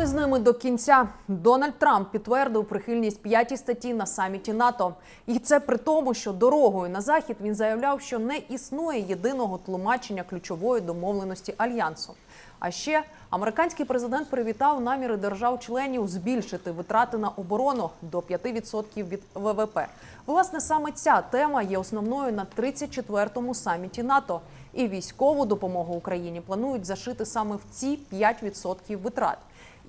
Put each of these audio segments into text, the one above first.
Ми з ними до кінця. Дональд Трамп підтвердив прихильність п'ятій статті на саміті НАТО. І це при тому, що дорогою на захід він заявляв, що не існує єдиного тлумачення ключової домовленості альянсу. А ще американський президент привітав наміри держав-членів збільшити витрати на оборону до 5% від ВВП. Власне, саме ця тема є основною на 34-му саміті НАТО. І військову допомогу Україні планують зашити саме в ці 5% витрат.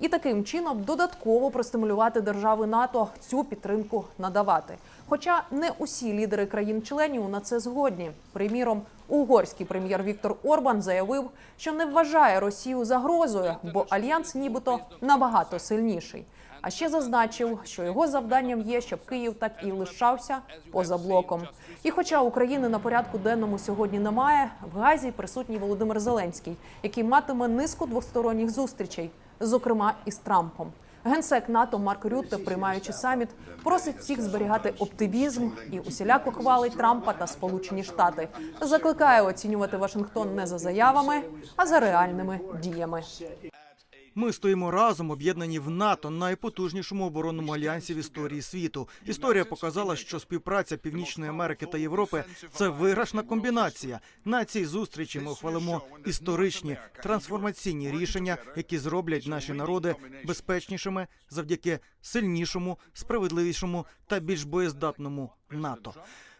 І таким чином додатково простимулювати держави НАТО цю підтримку надавати. Хоча не усі лідери країн-членів на це згодні. Приміром, угорський прем'єр Віктор Орбан заявив, що не вважає Росію загрозою, бо альянс нібито набагато сильніший. А ще зазначив, що його завданням є, щоб Київ так і лишався поза блоком. І хоча України на порядку денному сьогодні немає, в Газі присутній Володимир Зеленський, який матиме низку двосторонніх зустрічей, зокрема із Трампом. Генсек НАТО Марк Рютте, приймаючи саміт, просить всіх зберігати оптимізм і усіляко хвалить Трампа та Сполучені Штати. Закликає оцінювати Вашингтон не за заявами, а за реальними діями. Ми стоїмо разом, об'єднані в НАТО, найпотужнішому оборонному альянсі в історії світу. Історія показала, що співпраця Північної Америки та Європи це виграшна комбінація. На цій зустрічі ми ухвалимо історичні трансформаційні рішення, які зроблять наші народи безпечнішими завдяки сильнішому, справедливішому та більш боєздатному НАТО.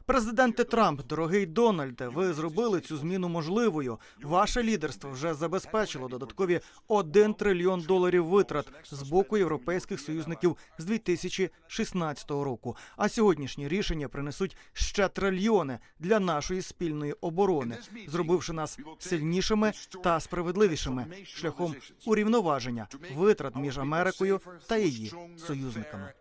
Президенте Трамп, дорогий Дональде, ви зробили цю зміну можливою. Ваше лідерство вже забезпечило додаткові 1 трильйон доларів витрат з боку європейських союзників з 2016 року. А сьогоднішні рішення принесуть ще трильйони для нашої спільної оборони, зробивши нас сильнішими та справедливішими шляхом урівноваження витрат між Америкою та її союзниками.